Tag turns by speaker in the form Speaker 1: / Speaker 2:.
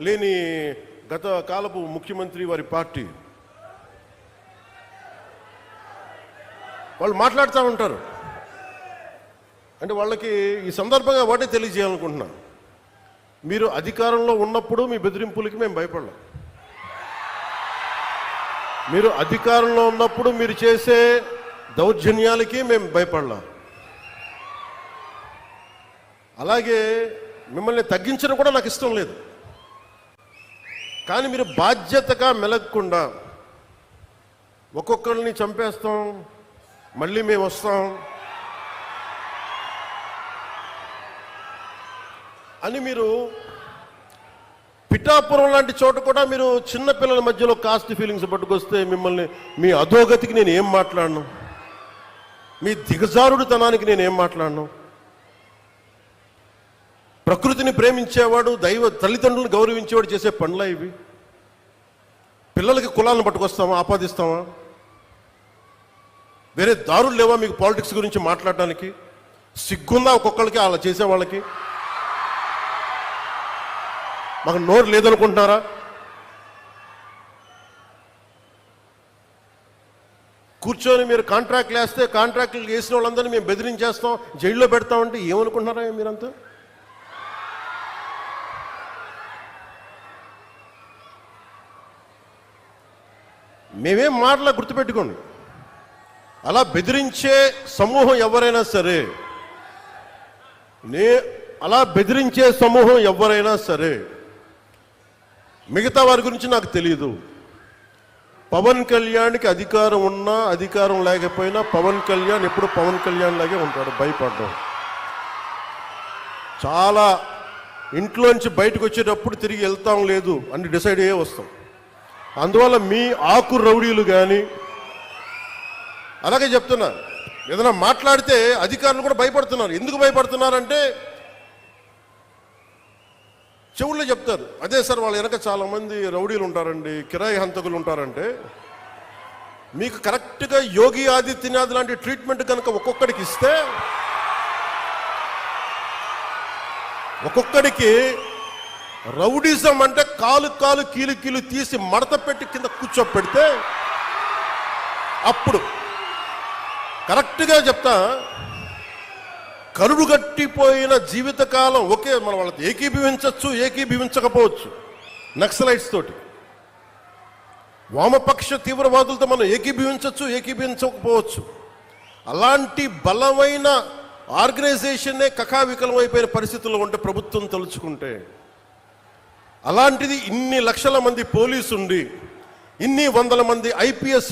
Speaker 1: లేని గత కాలపు ముఖ్యమంత్రి వారి పార్టీ. వాళ్ళు మాట్లాడుతూ ఉంటారు. అంటే వాళ్ళకి ఈ సందర్భంగా వాటిని తెలియజేయాలనుకుంటున్నా. మీరు అధికారంలో ఉన్నప్పుడు మీ బెదిరింపులకి మేము భయపడలేం. మీరు అధికారంలో ఉన్నప్పుడు మీరు చేసే దౌర్జన్యాలకి మేము భయపడలేం. అలాగే మిమ్మల్ని తగ్గించడం కూడా నాకు ఇష్టం లేదు. కానీ మీరు బాధ్యతగా మెలగకుండా ఒక్కొక్కరిని చంపేస్తాం మళ్ళీ మేము వస్తాం అని మీరు పిఠాపురం లాంటి చోట కూడా మీరు చిన్న పిల్లల మధ్యలో కాస్ట్ ఫీలింగ్స్ పట్టుకొస్తే మిమ్మల్ని మీ అధోగతికి నేను ఏం మాట్లాడను? మీ దిగజారుడుతనానికి నేను ఏం మాట్లాడను? ప్రకృతిని ప్రేమించేవాడు దైవ తల్లిదండ్రులను గౌరవించేవాడు చేసే పనులా ఇవి? పిల్లలకి కులాలను పట్టుకొస్తామా? ఆపాదిస్తామా? వేరే దారులు లేవా మీకు పాలిటిక్స్ గురించి మాట్లాడడానికి సిగ్గుందా ఒక్కొక్కరికి అలా చేసే వాళ్ళకి? మాకు నోరు లేదనుకుంటున్నారా? కూర్చొని మీరు కాంట్రాక్ట్లు వేస్తే కాంట్రాక్ట్లు వేసిన వాళ్ళందరినీ మేము బెదిరించేస్తాం జైల్లో పెడతామంటే ఏమనుకుంటున్నారా మీరంతా? మేమేం మాటలా గుర్తుపెట్టుకోండి. అలా బెదిరించే సమూహం ఎవరైనా సరే నే అలా బెదిరించే సమూహం ఎవరైనా సరే మిగతా వారి గురించి నాకు తెలియదు పవన్ కళ్యాణ్కి అధికారం ఉన్నా అధికారం లేకపోయినా పవన్ కళ్యాణ్ ఎప్పుడు పవన్ కళ్యాణ్ లాగే ఉంటాడు భయపడడం. చాలా ఇంట్లోంచి బయటకు వచ్చేటప్పుడు తిరిగి వెళ్తాం లేదు అని డిసైడ్ అయ్యే వస్తాం. అందువల్ల మీ ఆకు రౌడీలు కానీ అలాగే చెప్తున్నా. ఏదైనా మాట్లాడితే అధికారులు కూడా భయపడుతున్నారు. ఎందుకు భయపడుతున్నారంటే చెవుల్లో చెప్తారు. అదే సార్ వాళ్ళ వెనక చాలా మంది రౌడీలు ఉంటారండి కిరాయి హంతకులు ఉంటారంటే మీకు కరెక్ట్గా యోగి ఆదిత్యనాథ్ లాంటి ట్రీట్మెంట్ కనుక ఒక్కొక్కడికి ఇస్తే ఒక్కొక్కడికి రౌడిజం అంటే కాలు కాలు కీలు కీలు తీసి మడత పెట్టి కింద కూర్చోపెడితే అప్పుడు కరెక్ట్గా చెప్తా కరుడు గట్టిపోయిన జీవితకాలం ఒకే మనం వాళ్ళతో ఏకీభవించవచ్చు ఏకీభవించకపోవచ్చు. నక్సలైట్స్ తోటి. వామపక్ష తీవ్రవాదులతో మనం ఏకీభవించవచ్చు ఏకీభవించకపోవచ్చు. అలాంటి బలమైన ఆర్గనైజేషన్నే కకావికలం అయిపోయిన పరిస్థితుల్లో ఉంటే ప్రభుత్వం తలుచుకుంటే అలాంటిది ఇన్ని లక్షల మంది పోలీసు ఉండి ఇన్ని వందల మంది ఐపీఎస్